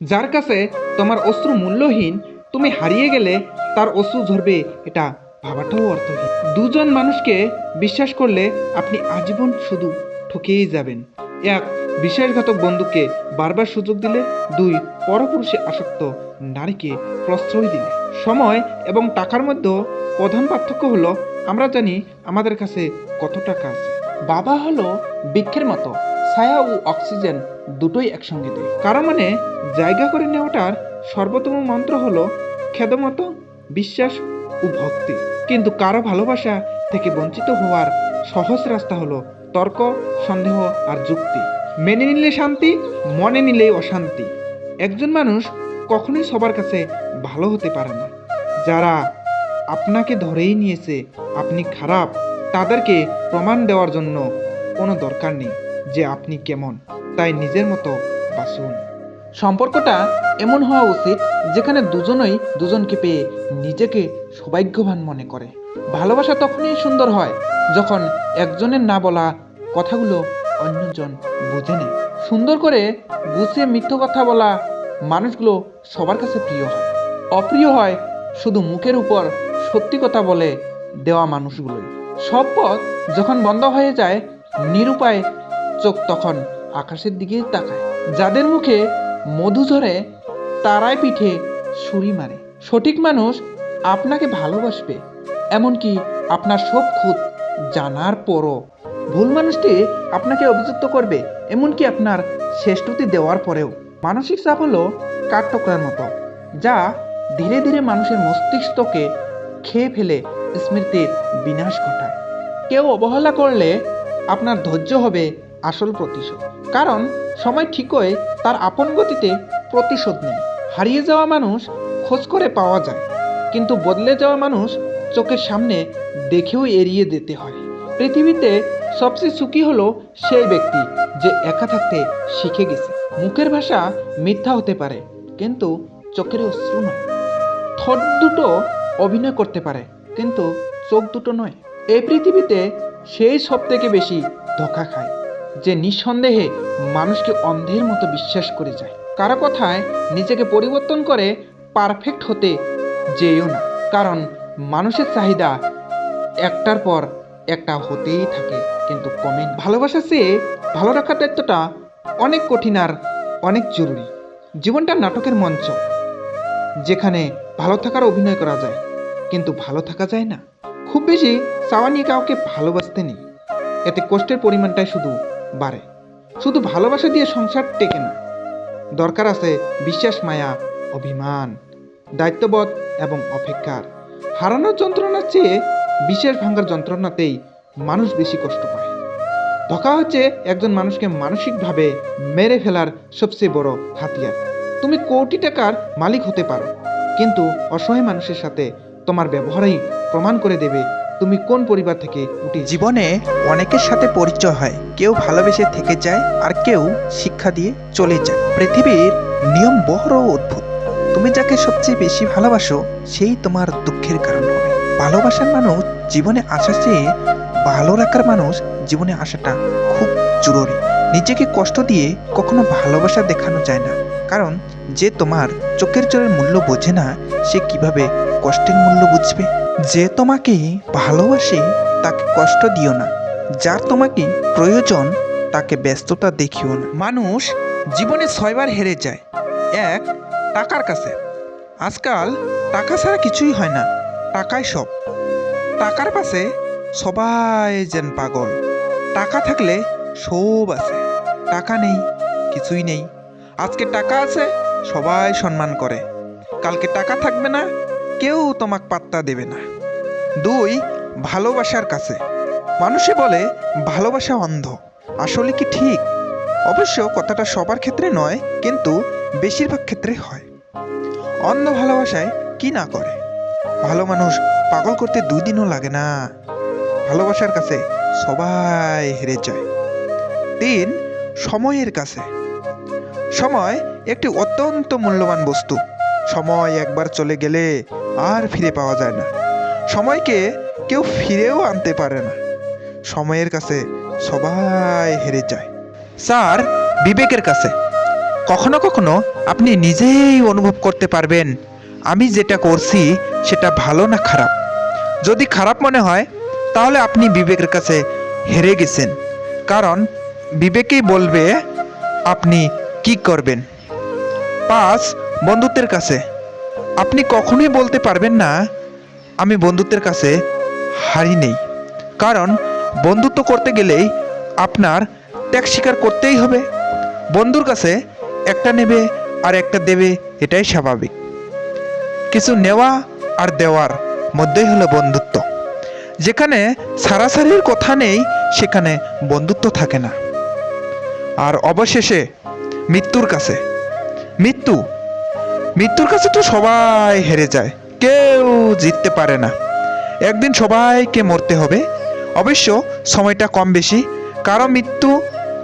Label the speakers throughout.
Speaker 1: যার কাছে তোমার অশ্রু মূল্যহীন, তুমি হারিয়ে গেলে তার অশ্রু ঝরবে, এটা ভাবাটাও অর্থহীন। দুজন মানুষকে বিশ্বাস করলে আপনি আজীবন শুধু ঠকেই যাবেন। এক বিশ্বাসঘাতক বন্ধুকে বারবার সুযোগ দিলে, দুই পরপুরুষে আসক্ত নারীকে প্রশ্রয় দিলে। সময় এবং টাকার মধ্যে প্রধান পার্থক্য হলো, আমরা জানি আমাদের কাছে কত টাকা আছে বাবা হলো বৃক্ষের মতো। ছায়া ও অক্সিজেন দুটোই একসঙ্গে দেয়। কারও মানে? জায়গা করে নেওয়াটার সর্বোত্তম মন্ত্র হলো খেদমতো, বিশ্বাস ও ভক্তি। কিন্তু কারও ভালোবাসা থেকে বঞ্চিত হওয়ার সহজ রাস্তা হলো তর্ক, সন্দেহ আর যুক্তি। মেনে নিলে শান্তি, মনে নিলেই অশান্তি। একজন মানুষ কখনোই সবার কাছে ভালো হতে পারে না। যারা আপনাকে ধরেই নিয়েছে, আপনি খারাপ, তাদেরকে প্রমাণ দেওয়ার জন্য কোনো দরকার নেই। যে আপনি কেমন, তাই নিজের মতো বাসুন সম্পর্কটা এমন হওয়া উচিত যেখানে দুজনই দুজনকে পেয়ে নিজেকে সৌভাগ্যবান মনে করে। ভালোবাসা তখনই সুন্দর হয় যখন একজনের না বলা কথাগুলো অন্যজন বুঝে নেয়। সুন্দর করে গুছিয়ে মিথ্য কথা বলা মানুষগুলো সবার কাছে প্রিয় হয়। অপ্রিয় হয় শুধু মুখের উপর সত্যি কথা বলে দেওয়া মানুষগুলোই। সব পথ যখন বন্ধ হয়ে যায়, নিরুপায় চোখ তখন আকাশের দিকে তাকায়। যাদের মুখে মধু ঝরে, তারাই পিঠে ছুরি মারে। সঠিক মানুষ আপনাকে ভালোবাসবে, এমনকি আপনার সব খুঁত জানার পরও। ভুল মানুষটি আপনাকে অভিযুক্ত করবে, এমনকি আপনার শ্রেষ্ঠতি দেওয়ার পরেও। মানসিক চাপ হলো কাঠঠোকরার মতো, যা ধীরে ধীরে মানুষের মস্তিষ্ককে খেয়ে ফেলে স্মৃতির বিনাশ ঘটায়। কেউ অবহেলা করলে আপনার ধৈর্য হবে আসল প্রতিশোধ। কারণ সময় ঠিকই তার আপন গতিতে প্রতিশোধ নেয়। হারিয়ে যাওয়া মানুষ খোঁজ করে পাওয়া যায়, কিন্তু বদলে যাওয়া মানুষ চোখের সামনে দেখেও এড়িয়ে যেতে হয়। পৃথিবীতে সবচেয়ে সুখী হলো সেই ব্যক্তি যে একা থাকতে শিখে গেছে। মুখের ভাষা মিথ্যা হতে পারে, কিন্তু চোখের অশ্রু নয়। ঠোঁট দুটো অভিনয় করতে পারে, কিন্তু চোখ দুটো নয়। এই পৃথিবীতে সেই সব থেকে বেশি ধোকা খায়। যে নিঃসন্দেহে মানুষকে অন্ধের মতো বিশ্বাস করে যায়। কারও কথায় নিজেকে পরিবর্তন করে পারফেক্ট হতে যেও না। কারণ মানুষের চাহিদা একটার পর একটা হতেই থাকে। কিন্তু কমে। ভালোবাসা চেয়ে ভালো রাখার দায়িত্বটা অনেক কঠিন আর অনেক জরুরি। জীবনটা নাটকের মঞ্চ, যেখানে ভালো থাকার অভিনয় করা যায়, কিন্তু ভালো থাকা যায় না। খুব বেশি চাওয়া নিয়ে কাউকে ভালোবাসতে নেই। এতে কষ্টের পরিমাণটাই শুধু বাড়ে। শুধু ভালোবাসা দিয়ে সংসার টেকে না, দরকার আছে বিশ্বাস, মায়া, অভিমান, দায়িত্ববোধ এবং অপেক্ষার। হারানোর যন্ত্রণার চেয়ে বিশ্বাস ভাঙার যন্ত্রণাতেই মানুষ বেশি কষ্ট পায়। ধোকা হচ্ছে একজন মানুষকে মানসিকভাবে মেরে ফেলার সবচেয়ে বড় হাতিয়ার। তুমি কোটি টাকার মালিক হতে পারো, কিন্তু অসহায় মানুষের সাথে তোমার ব্যবহারই প্রমাণ করে দেবে তুমি কোন পরিবার থেকে উঠে
Speaker 2: জীবনে অনেকের সাথে পরিচয় হয়। কেউ ভালোবেসে থেকে যায় আর কেউ শিক্ষা দিয়ে চলে যায়। পৃথিবীর নিয়ম বড় অদ্ভুত। তুমি যাকে সবচেয়ে বেশি ভালোবাসো, সেই তোমার দুঃখের কারণ হবে। ভালোবাসার মানুষ জীবনে আসা চেয়ে ভালো রাখার মানুষ জীবনে আসাটা খুব জরুরি। নিজেকে কষ্ট দিয়ে কখনো ভালোবাসা দেখানো যায় না। কারণ যে তোমার চোখের জলের মূল্য বোঝে না, সে কীভাবে কষ্টের মূল্য বুঝবে। যে তোমাকে ভালোবাসে, তাকে কষ্ট দিও না। যার তোমাকে প্রয়োজন, তাকে ব্যস্ততা দেখিও না। মানুষ জীবনে ছয়বার হেরে যায়। এক, টাকার কাছে। আজকাল টাকা ছাড়া কিছুই হয় না। টাকাই সব। টাকার পাশে সবাই যেন পাগল। টাকা থাকলে সব আছে। টাকা নেই, কিছুই নেই। আজকে টাকা আছে, সবাই সম্মান করে। কালকে টাকা থাকবে না কেউ তোমাক পাত্তা দেবে না। দুই, ভালোবাসার কাছে। মানুষে বলে, ভালোবাসা অন্ধ। আসলে কি ঠিক? অবশ্য কথাটা সবার ক্ষেত্রে নয়, কিন্তু বেশিরভাগ ক্ষেত্রে হয়। অন্ধ ভালোবাসায় কি না করে? ভালো মানুষ পাগল করতে দুই দিনও লাগে না। ভালোবাসার কাছে সবাই হেরে যায়। তিন, সময়ের কাছে। সময় একটি অত্যন্ত মূল্যবান বস্তু। সময় একবার চলে গেলে আর ফিরে পাওয়া যায় না। সময়কে কেউ ফিরেও আনতে পারে না। সময়ের কাছে সবাই হেরে যায়। স্যার, বিবেকের কাছে। কখনো কখনো আপনি নিজেই অনুভব করতে পারবেন, আমি যেটা করছি সেটা ভালো না খারাপ। যদি খারাপ মনে হয়, তাহলে আপনি বিবেকের কাছে হেরে গেছেন। কারণ বিবেকেই বলবে, আপনি কি করবেন? পাঁচ, বন্ধুত্বের কাছে। আপনি কখনোই বলতে পারবেন না, আমি বন্ধুত্বের কাছে হারি নেই। কারণ বন্ধুত্ব করতে গেলেই আপনার ত্যাগ স্বীকার করতেই হবে। বন্ধুর কাছে একটা নেবে আর একটা দেবে, এটাই স্বাভাবিক। কিছু নেওয়া আর দেওয়ার মধ্যেই হলো বন্ধুত্ব। যেখানে সারাসারির কথা নেই, সেখানে বন্ধুত্ব থাকে না। আর অবশেষে মৃত্যুর কাছে। মৃত্যু মৃত্যুর কাছে তো সবাই হেরে যায়, কেউ জিততে পারে না। একদিন সবাইকে মরতে হবে। অবশ্য সময়টা কম বেশি, কারও মৃত্যু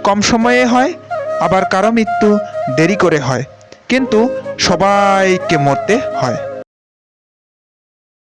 Speaker 2: কম সময়ে হয়, আবার কারও মৃত্যু দেরি করে হয়। কিন্তু সবাইকে মরতে হয়।